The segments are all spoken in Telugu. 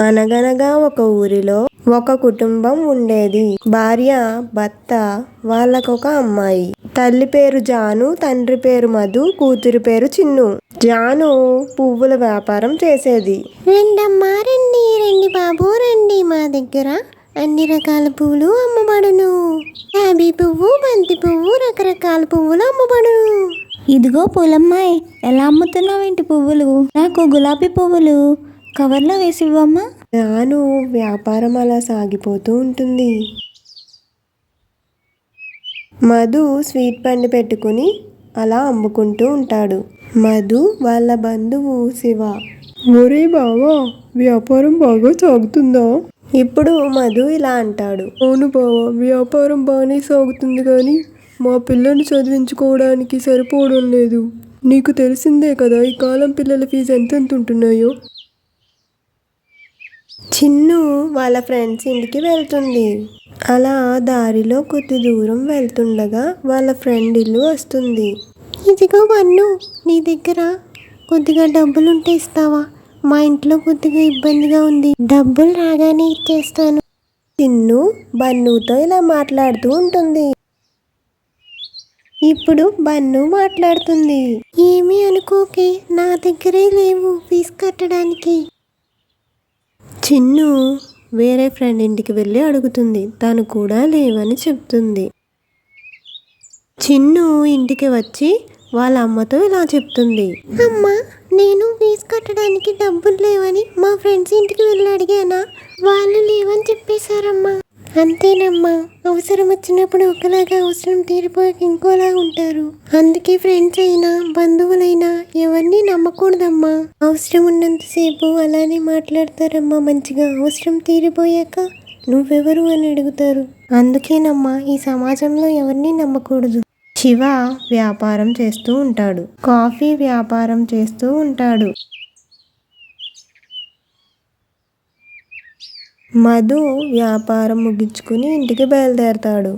అనగనగా ఒక ఊరిలో ఒక కుటుంబం ఉండేది. భార్య భర్త వాళ్ళకొక అమ్మాయి. తల్లి పేరు జాను తండ్రి పేరు మధు కూతురి పేరు చిన్ను. జాను పువ్వుల వ్యాపారం చేసేది. రెండమ్మా రండి రండి బాబు రండి మా దగ్గర. అన్ని రకాల పువ్వులు అమ్మబడును. గులాబీ పువ్వు బంతి పువ్వు రకరకాల పువ్వులు అమ్మబడును. ఇదిగో పూలమ్మాయి ఎలా అమ్ముతున్నావేంటి పువ్వులు? నాకు గులాబీ పువ్వులు. కవర్లో వేసి ఇవ్వమ్మా జాను వ్యాపారం అలా సాగిపోతూ ఉంటుంది. మధు స్వీట్ బండి పెట్టుకుని అలా అమ్ముకుంటూ ఉంటాడు. మధు వాళ్ళ బంధువు శివ. ఒరే బావా వ్యాపారం బాగా సాగుతుందా? ఇప్పుడు మధు ఇలా అంటాడు. అవును బావా వ్యాపారం బాగానే సాగుతుంది కానీ మా పిల్లని చదివించుకోవడానికి సరిపోవడం లేదు. నీకు తెలిసిందే కదా ఈ కాలం పిల్లల ఫీజు ఎంతెంత ఉంటున్నాయో? చిన్ను వాళ్ళ ఫ్రెండ్స్ ఇంటికి వెళ్తుంది. అలా దారిలో కొద్ది దూరం వెళ్తుండగా వాళ్ళ ఫ్రెండ్ ఇల్లు వస్తుంది. ఇదిగో వన్ను నీ దగ్గర కొద్దిగా డబ్బులుంటే ఇస్తావా? మా ఇంట్లో కొద్దిగా ఇబ్బందిగా ఉంది. డబ్బులు రాగానే ఇచ్చేస్తాను. చిన్ను బన్నుతో ఇలా మాట్లాడుతూ ఉంటుంది. ఇప్పుడు బన్ను మాట్లాడుతుంది. ఏమీ అనుకోకే నా దగ్గరే లేవు ఫీజు కట్టడానికి. చిన్ను వేరే ఫ్రెండ్ ఇంటికి వెళ్ళి అడుగుతుంది. తను కూడా లేవని చెప్తుంది. చిన్ను ఇంటికి వచ్చి వాళ్ళ అమ్మతో ఇలా చెప్తుంది. అమ్మా నేను ఫీజు కట్టడానికి డబ్బులు లేవని మా ఫ్రెండ్స్ ఇంటికి వెళ్ళి అడిగానా? వాళ్ళు లేవని చెప్పేశారమ్మా. అంతేనమ్మా. అవసరం వచ్చినప్పుడు ఒకలాగా అవసరం తీరిపోయాక ఇంకోలాగా ఉంటారు. అందుకే ఫ్రెండ్స్ అయినా బంధువులైనా ఎవరిని నమ్మకూడదమ్మా. అవసరం ఉన్నంతసేపు అలానే మాట్లాడతారమ్మా మంచిగా. అవసరం తీరిపోయాక నువ్వెవరు అని అడుగుతారు. అందుకేనమ్మా ఈ సమాజంలో ఎవరిని నమ్మకూడదు. శివ వ్యాపారం చేస్తూ ఉంటాడు. కాఫీ వ్యాపారం చేస్తూ ఉంటాడు. మధు వ్యాపారం ముగించుకుని ఇంటికి బయలుదేరతాడు.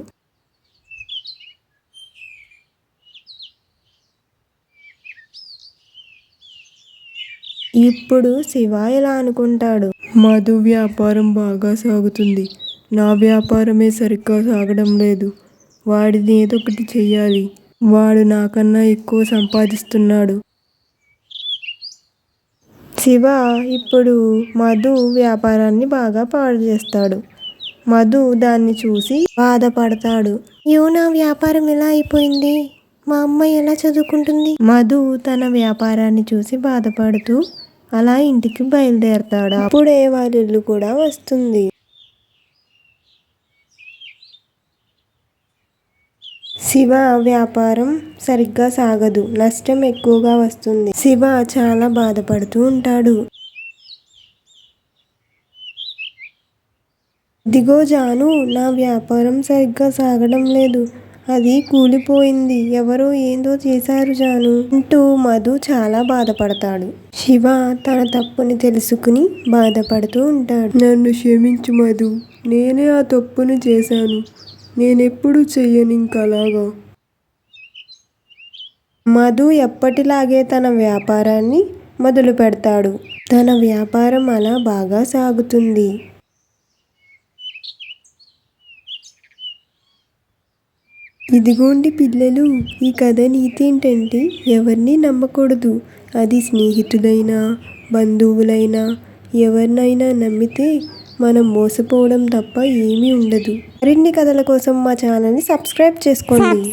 ఇప్పుడు శివ ఇలా అనుకుంటాడు మధు వ్యాపారం బాగా సాగుతుంది. నా వ్యాపారమే సరిగ్గా సాగడం లేదు. వాడిని ఏదో ఒకటి చెయ్యాలి. వాడు నాకన్నా ఎక్కువ సంపాదిస్తున్నాడు. శివ ఇప్పుడు మధు వ్యాపారాన్ని బాగా పాడు చేస్తాడు. మధు దాన్ని చూసి బాధపడతాడు. అయ్యో నా వ్యాపారం ఎలా అయిపోయింది? మా అమ్మ ఎలా చదువుకుంటుంది? మధు తన వ్యాపారాన్ని చూసి బాధపడుతూ అలా ఇంటికి బయలుదేరతాడు. అప్పుడే వాళ్ళ ఇల్లు కూడా వస్తుంది. శివ వ్యాపారం సరిగ్గా సాగదు. నష్టం ఎక్కువగా వస్తుంది. శివ చాలా బాధపడుతూ ఉంటాడు. దిగో జాను నా వ్యాపారం సరిగ్గా సాగడం లేదు. అది కూలిపోయింది. ఎవరో ఏందో చేశారు జాను అంటూ మధు చాలా బాధపడతాడు. శివ తన తప్పుని తెలుసుకుని బాధపడుతూ ఉంటాడు. నన్ను క్షమించు మధు. నేనే ఆ తప్పును చేశాను. నేనెప్పుడు చెయ్యను ఇంకలాగా మధు ఎప్పటిలాగే తన వ్యాపారాన్ని మొదలు పెడతాడు తన వ్యాపారం అలా బాగా సాగుతుంది. ఇదిగోండి పిల్లలు ఈ కథ నీతి ఏంటంటే ఎవరిని నమ్మకూడదు. అది స్నేహితులైనా బంధువులైనా ఎవరినైనా నమ్మితే మనం మోసపోవడం తప్ప ఏమీ ఉండదు. మరిన్ని కథల కోసం మా ఛానల్ని సబ్స్క్రైబ్ చేసుకోండి.